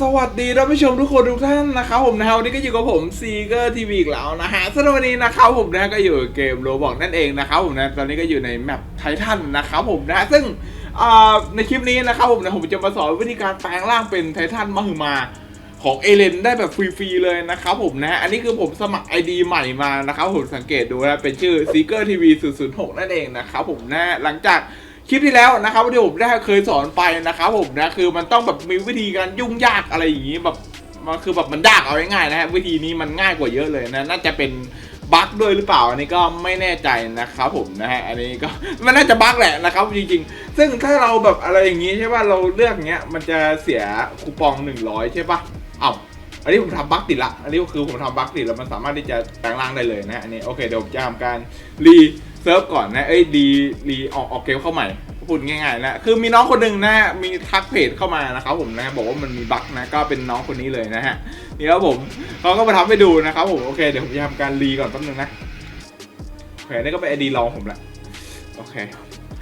สวัสดีท่านผู้ชมทุกคนทุกท่านนะครับผมนะครับวันนี้ก็อยู่กับผมซีเกอร์ทีวีอีกแล้วนะฮะสำหรับวันนี้นะครับผมนะก็อยู่กับเกมโรบอกนั่นเองนะครับผมนะตอนนี้ก็อยู่ในแมปไททันนะครับผมนะซึ่งในคลิปนี้นะครับผมนะผมจะมาสอนวิธีการแปลงร่างเป็นไททันมหึมาของเอเลนได้แบบฟรีๆเลยนะครับผมนะอันนี้คือผมสมัคร ID ใหม่มานะครับผมสังเกตดูนะเป็นชื่อ Seeker TV 006นั่นเองนะครับผมนะหลังจาก คลิปที่แล้วนะครับที่ผมได้เคยสอนไปนะครับผมนะคือมันต้องแบบมีวิธีการยุ่งยากอะไรอย่างนี้แบบมันคือแบบมันยากเอาง่ายๆนะฮะวิธีนี้มันง่ายกว่าเยอะเลยนะน่าจะเป็นบั๊กด้วยหรือเปล่าอันนี้ก็ไม่แน่ใจนะครับผมนะฮะอันนี้ก็มันน่าจะบั๊กแหละนะครับจริงๆ ซึ่งถ้าเราแบบอะไรอย่างนี้ใช่ป่ะเราเลือกเงี้ยมันจะเสียคูปอง 100 ใช่ป่ะเอ้าอันนี้ผมทำบั๊กติดละอันนี้ก็คือผมทำบั๊กติดแล้วมันสามารถที่จะแปลงร่างได้เลยนะฮะอันนี้โอเคเดี๋ยวผมจะทำการรี เซิร์ฟก่อนนะ เอ้ยรีรีออกออกเกมเข้าใหม่พูดง่ายๆนะคือมีน้องคนหนึ่งนะมีทักเพจเข้ามานะครับผมนะบอกว่ามันมีบั๊กนะก็เป็นน้องคนนี้เลยนะฮะนี่ครับผมเขาก็มาทำให้ดูนะครับผมโอเคเดี๋ยวผมจะทำการรีก่อนแป๊บนึงนะโอเคนี่ก็เป็นไอดีลองผมละโอเค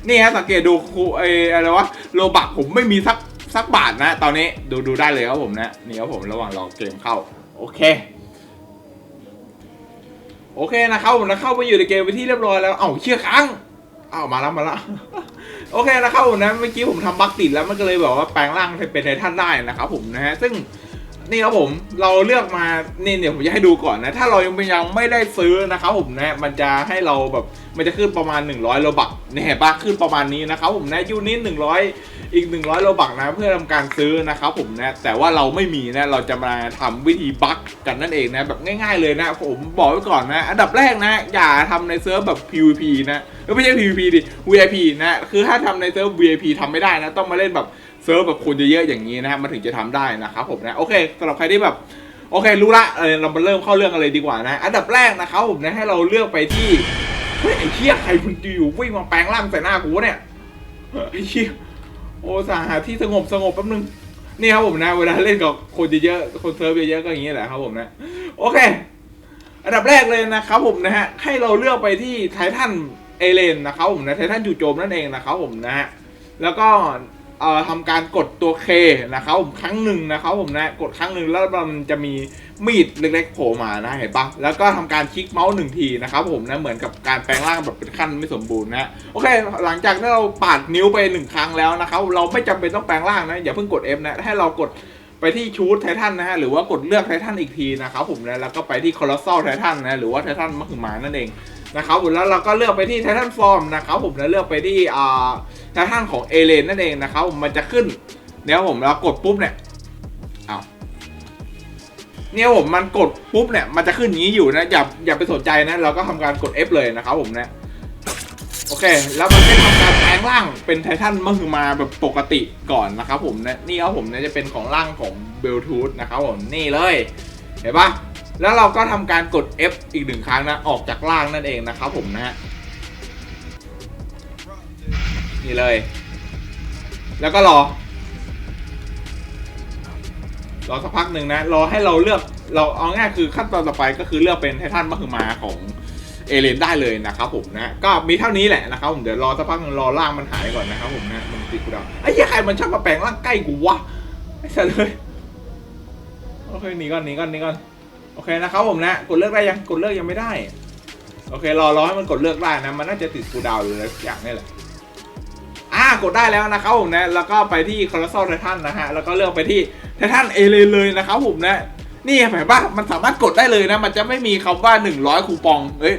นี่ฮะสังเกตดูครูไออะไรวะโลบักผมไม่มีสักสักบาทนะ ตอนนี้ดูดูได้เลยครับผมนะนี่ครับผมระหว่างรอเกมเข้าโอเค โอเคนะครับผมนะเข้าไปอยู่ในเกมไปที่เรียบร้อยแล้ว เอ้าเชื่อค้างเอ้ามาแล้วมาแล้วโอเคนะครับผมนะเมื่อกี้ผมทำบั๊กติดแล้วมันก็เลยแบบว่าแปลงร่างเป็นไททันได้นะครับผมนะฮะซึ่งนี่ครับผมเราเลือกมานี่เดี๋ยวผมจะให้ดูก่อนนะ ถ้าเรายังยังไม่ได้ซื้อนะครับผมนะมันจะให้เราแบบมันจะขึ้นประมาณ 100โลบักเนี่ยเห็นปะขึ้นประมาณนี้นะครับผมนะยูนิต100 อีก 100โลบักนะเพื่อทำการซื้อนะครับผมนะแต่ว่าเราไม่มีนะเราจะมาทำวิธีบักกันนั่นเองนะแบบง่าย ๆเลยนะผมบอกไว้ก่อนนะอันดับแรกนะ อย่าทำในเซิร์ฟแบบ PVP นะไม่ใช่ PVP ดิ VIP นะคือถ้าทำในเซิร์ฟ VIP ทำไม่ได้นะต้องมาเล่นแบบเซิร์ฟแบบคนเยอะๆอย่างนี้นะฮะมันถึงจะทำได้นะครับผมนะโอเคสำหรับใครที่แบบโอเครู้ละเออเรามาเริ่มเข้าเรื่องกันเลยดีกว่านะ อันดับแรกนะครับผมนะให้เราเลือกไปที่เฮ้ยไอ้เชี่ยใครมันอยู่วิ่งมาแปลงร่างใส่หน้ากูเนี่ยไอ้เชี่ย โอ้สาหาที่สงบสงบแป๊บนึงนี่ครับผมนะ เวลาเล่นกับคนเยอะๆคนเซิร์ฟเยอะๆก็อย่างนี้แหละครับผมนะ โอเค อันดับแรกเลยนะครับผมนะฮะให้เราเลือกไปที่ไททันเอเลนนะครับผมนะไททันจู่โจมนั่นเองนะครับผมนะฮะแล้วก็ เอ่อทำการกดตัวเคนะครับผมครั้งหนึ่งนะครับผมนะกดครั้งหนึ่งแล้วมันจะมีมีดเล็กๆโผล่มานะเห็นปะแล้วก็ทำการคลิกเมาส์หนึ่งทีนะครับผมนะเหมือนกับการแปลงร่างแบบเป็นขั้นไม่สมบูรณ์นะโอเค หลังจากที่เราปาดนิ้วไปหนึ่งครั้งแล้วนะครับเราไม่จำเป็นต้องแปลงร่างนะอย่าเพิ่งกด F นะให้เรากดไปที่ชูดไททันนะฮะหรือว่ากดเลือกไททันอีกทีนะครับผมนะแล้วก็ไปที่คอร์ซอลไททันนะหรือว่าไททันมหึมานั่นเองนะครับผมแล้วเราก็เลือกไปที่ไททันฟอร์มนะครับผมแล้วเลือกไปที่อ่า ไททันของเอเลนนั่นเองนะครับผมมันจะขึ้นเนี่ยผมเรากดปุ๊บเนี่ยเอาเนี่ยผมมันกดปุ๊บเนี่ยมันจะขึ้นอย่างนี้อยู่นะอย่าอย่าไปสนใจนะ เราก็ทำการกด F เลยนะครับผมนะโอเค แล้วมันก็ทำการแปลงร่างเป็นไททันมหึมาแบบปกติก่อนนะครับผมนะนี่ครับผมนะจะเป็นของร่างของเบลทูธนะครับผมนี่เลยเห็นปะแล้วเราก็ทำการกด F อีกหนึ่งครั้งนะออกจากร่างนั่นเองนะครับผมนะฮะ นี่เลย แล้วก็รอ รอสักพักหนึ่งนะ รอให้เราเลือก เราเอาง่ายคือขั้นตอนต่อไปก็คือเลือกเป็นไททันมหึมาของเอเลนได้เลยนะครับผมนะ ก็มีเท่านี้แหละนะครับผมเดี๋ยวรอสักพักหนึงรอร่างมันหายก่อนนะครับผมนะมันติดกูดาวไอ้เหี้ยใครมันชอบมาแปลงร่างใกล้กูวะไอ้สัสเลยโอเคหนีก่อนหนีก่อนหนีก่อนโอเคนะครับผมนะกดเลือกได้ยังกดเลือกยังไม่ได้ โอเครอรอให้มันกดเลือกได้นะมันน่าจะติดกูดาวหรืออะไรสักอย่างนี่แหละ กดได้แล้วนะครับผมนะแล้วก็ไปที่คอร์ซอลไททันนะฮะแล้วก็เลือกไปที่ไททันเอเลนเลยนะครับผมนะนี่เห็นปะมันสามารถกดได้เลยนะ มันจะไม่มีคำว่า 100 คูปอง เอ้ย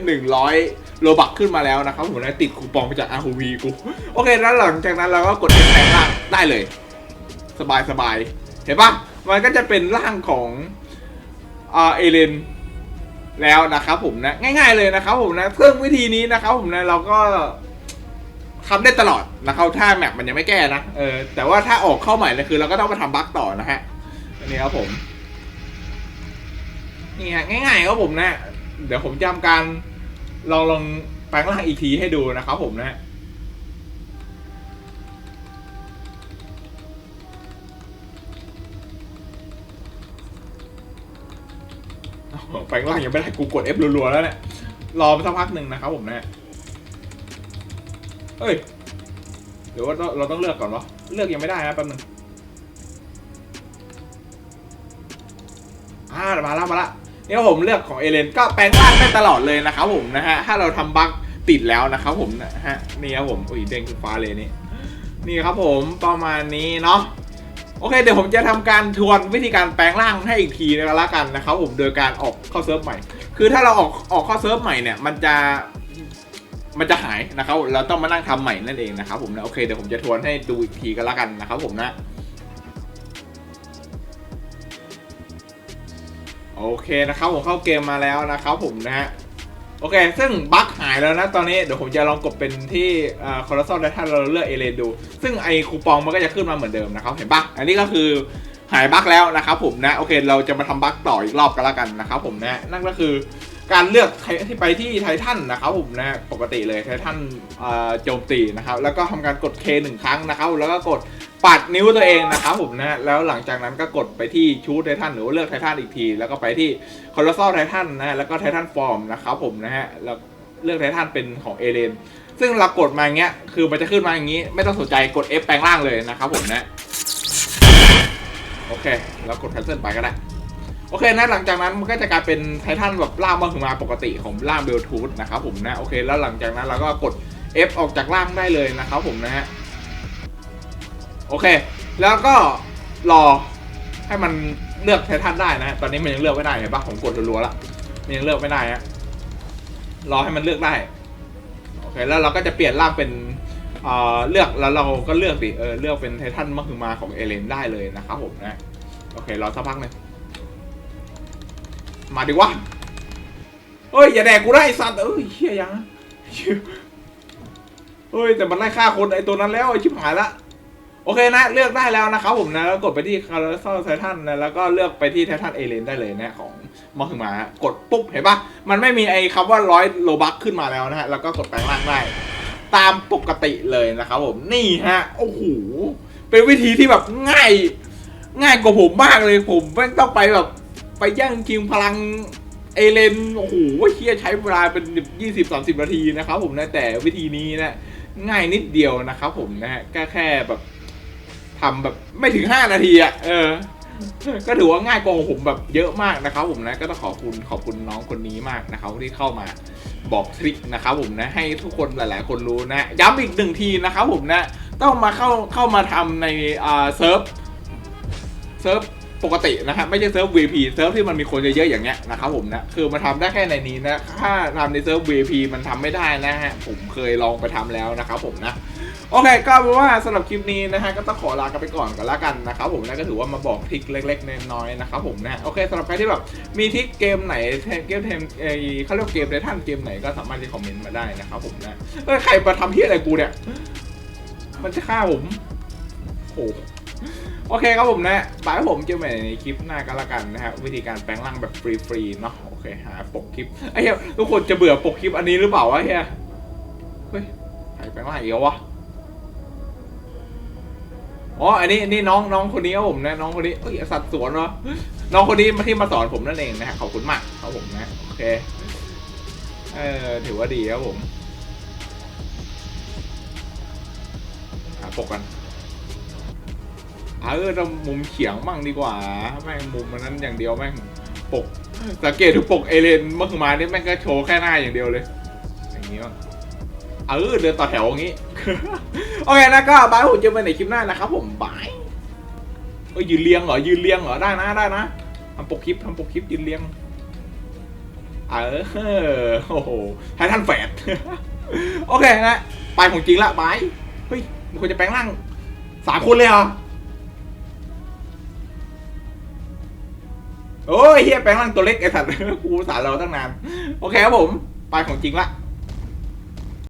100โลบักขึ้นมาแล้วนะครับผมนะติดคูปองไปจาก RV กู โอเค แล้วหลังจากนั้นเราก็กดเป็นแปลงร่างได้เลย สบายสบาย เห็นปะมันก็จะเป็นร่างของอ่าเอเลนแล้วนะครับผมนะ ง่าย ๆเลยนะครับผมนะเครื่องวิธีนี้นะครับผมนะเราก็ ทำได้ตลอดนะครับถ้าแมปมันยังไม่แก้นะเออแต่ว่าถ้าออกเข้าใหม่เลยคือเราก็ต้องมาทำบั๊กต่อนะฮะอันนี้ครับผมนี่ฮะง่ายๆครับผมนะ เดี๋ยวผมจำการลองลองแปลงร่างอีกทีให้ดูนะครับผมนะแปลงร่างยังไม่ได้กูกด F รัวๆแล้วเนี่ยรอไปสักพักหนึ่งนะครับผมนะ เฮ้ยเดี๋ยวว่าเราต้องเลือกก่อนวะเลือกยังไม่ได้นะแป๊บนึงอ่ามาละมาละนี่ครับผมเลือกของเอเลนก็แปลงร่างได้ตลอดเลยนะครับผมนะฮะถ้าเราทำบั๊กติดแล้วนะครับผมนะฮะนี่ครับผมอุ้ยเด้งขึ้นฟ้าเลยนี่นี่ครับผมประมาณนี้เนาะโอเคเดี๋ยวผมจะทำการทวนวิธีการแปลงร่างให้อีกทีนึงล้วกันนะครับผมโดยการออกเข้าเซิร์ฟใหม่ คือถ้าเราออกออกเข้าเซิร์ฟใหม่เนี่ยมันจะ มันจะหายนะครับเราต้องมานั่งทำใหม่นั่นเองนะครับผมนะโอเคเดี๋ยวผมจะทวนให้ดูอีกทีกันแล้วกันนะครับผมนะโอเคนะครับผมเข้าเกมมาแล้วนะครับผมนะฮะโอเค ซึ่งบั๊กหายแล้วนะ ตอนนี้เดี๋ยวผมจะลองกดเป็นที่คอร์ซอลได้ถ้าเราเลือกเอเลนดู ซึ่งไอคูปองมันก็จะขึ้นมาเหมือนเดิมนะครับ เห็นปะอันนี้ก็คือหายบั๊กแล้วนะครับผมนะ โอเค เราจะมาทำบั๊กต่ออีกรอบกันแล้วกันนะครับผมนะ นั่นก็คือ การเลือกที่ไปที่ไททันนะครับผมนะปกติเลยไททันโจมตีนะครับแล้วก็ทำการกด K หนึ่งครั้งนะครับแล้วก็กดปัดนิ้วตัวเองนะครับผมนะแล้วหลังจากนั้นก็กดไปที่ชูดไททันหรือว่าเลือกไททันอีกที แล้วก็ไปที่คอร์ซอลไททันนะแล้วก็ไททันฟอร์มนะครับผมนะฮะแล้วเลือกไททันเป็นของเอเลนซึ่งเรากดมาอย่างเงี้ยคือมันจะขึ้นมาอย่างงี้ ไม่ต้องสนใจกด F แปลงร่างเลยนะครับผมนะโอเคแล้วกด cancel ไปก็ได้ โอเคนะหลังจากนั้นมันก็จะกลายเป็นไททันแบบร่างมาถึงมาปกติของร่างเบลทูธนะครับผมนะโอเคแล้วหลังจากนั้นเราก็กด F ออกจากร่างได้เลยนะครับผมนะฮะโอเค แล้วก็รอให้มันเลือกไททันได้นะตอนนี้มันยังเลือกไม่ได้เห็นปะผมกดรัวๆละมันยังเลือกไม่ได้ฮะรอให้มันเลือกได้โอเคแล้วเราก็จะเปลี่ยนร่างเป็นเอ่อเลือกแล้วเราก็เลือกดิเออเลือกเป็นไททันมหึมาของเอเลนได้เลยนะครับผมนะโอเครอสักพักหนึ่ง มาดิวะเฮ้ยอย่าแดกกูได้สัตว์เอ้ยเฮียยังเหี้ยเฮ้ยแต่มันไล่ฆ่าคนไอตัวนั้นแล้วไอชิบหายละโอเคนะเลือกได้แล้วนะครับผมนะแล้วกดไปที่คาร์ซอลไททันนะแล้วก็เลือกไปที่ไททันเอเลนได้เลยนะของมอหึมากดปุ๊บเห็นปะมันไม่มีไอคำว่าร้อยโลบัคขึ้นมาแล้วนะฮะแล้วก็กดแปลงร่างได้ตามปกติเลยนะครับผมนี่ฮะโอ้โหเป็นวิธีที่แบบง่าย ง่ายกว่าผมมากเลยผมไม่ต้องไปแบบ ไปแย่งชิงพลังเอเลนโอ้โหเฮียใช้เวลาเป็นยี่สิบสามสิบนาทีนะครับผมนะแต่วิธีนี้นะง่ายนิดเดียวนะครับผมนะฮะก็แค่แบบทำแบบไม่ถึงห้านาทีอะเออ ก็ถือว่าง่ายกว่าของผมแบบเยอะมากนะครับผมนะก็ต้องขอบคุณขอบคุณน้องคนนี้มากนะครับที่เข้ามาบอกทริคนะครับผมนะให้ทุกคนหลาย ๆ คนรู้นะย้ำอีกหนึ่งทีนะครับผมนะต้องมาเข้าเข้ามาทำในอ่าเซิร์ฟเซิร์ฟ ปกตินะครับไม่ใช่เซิร์ฟ VP เซิร์ฟที่มันมีคนเยอะๆอย่างเงี้ยนะครับผมนะคือมันทำได้แค่ในนี้นะถ้าทำในเซิร์ฟ VP มันทำไม่ได้นะฮะผมเคยลองไปทำแล้วนะครับผมนะโอเคก็เป็นว่าสำหรับคลิปนี้นะฮะก็ต้องขอลากันไปก่อนกันละกันนะครับผมนะก็ถือว่ามาบอกทริคเล็กๆน้อยๆนะครับผมนะโอเคสำหรับใครที่แบบมีทริคเกมไหนเกมเทมเอเขาเรียกเกมในท่านเกมไหนก็สามารถที่คอมเมนต์มาได้นะครับผมนะเอ้ยใครมาทำที่อะไรกูเนี่ยมันจะฆ่าผมโอ้ โอเคครับผมนะบายผมเจอใหม่ในคลิปหน้ากันละกันนะฮะวิธีการแปลงร่างแบบฟรีๆเนาะโอเคหาปกคลิปไอ้เหี้ยทุกคนจะเบื่อปกคลิปอันนี้หรือเปล่าวะเฮียเฮ้ยใครแปลงร่างอีกแล้ววะอ๋ออันนี้นนี้น้องน้องคนนี้ครับผมนะน้องคนนี้เอ้ยสัตว์สวนวะน้องคนนี้มาที่มาสอนผมนั่นเองนะฮะขอบคุณมากครับผมนะโอเคเออถือว่าดีครับผมหาปกกัน เออเรามุมเฉียงมั่งดีกว่า แม่งมุมมันนั้นอย่างเดียวแม่งปก สังเกตทุกปกเอเลนเมื่อคืนมานี่แม่งก็โชว์แค่หน้าอย่างเดียวเลย อย่างนี้ว่างเออเดินต่อแถวอย่างนี้ โอเคนะก็บายผมเจอกันในคลิปหน้านะครับผมบายเออยืนเรียงเหรอยืนเรียงเหรอได้นะได้นะทำปกคลิปทำปกคลิปยืนเรียงเออโอ้โหไททันแฝดโอเคนะไปของจริงละบายเฮ้ยมันควรจะแปลงร่างสามคนเลยเหรอ โอ้ยเฮียแปลงร่างตัวเล็กไอ้สัตว์กูสารเราตั้งนาน โอเคครับผม ไปของจริงละ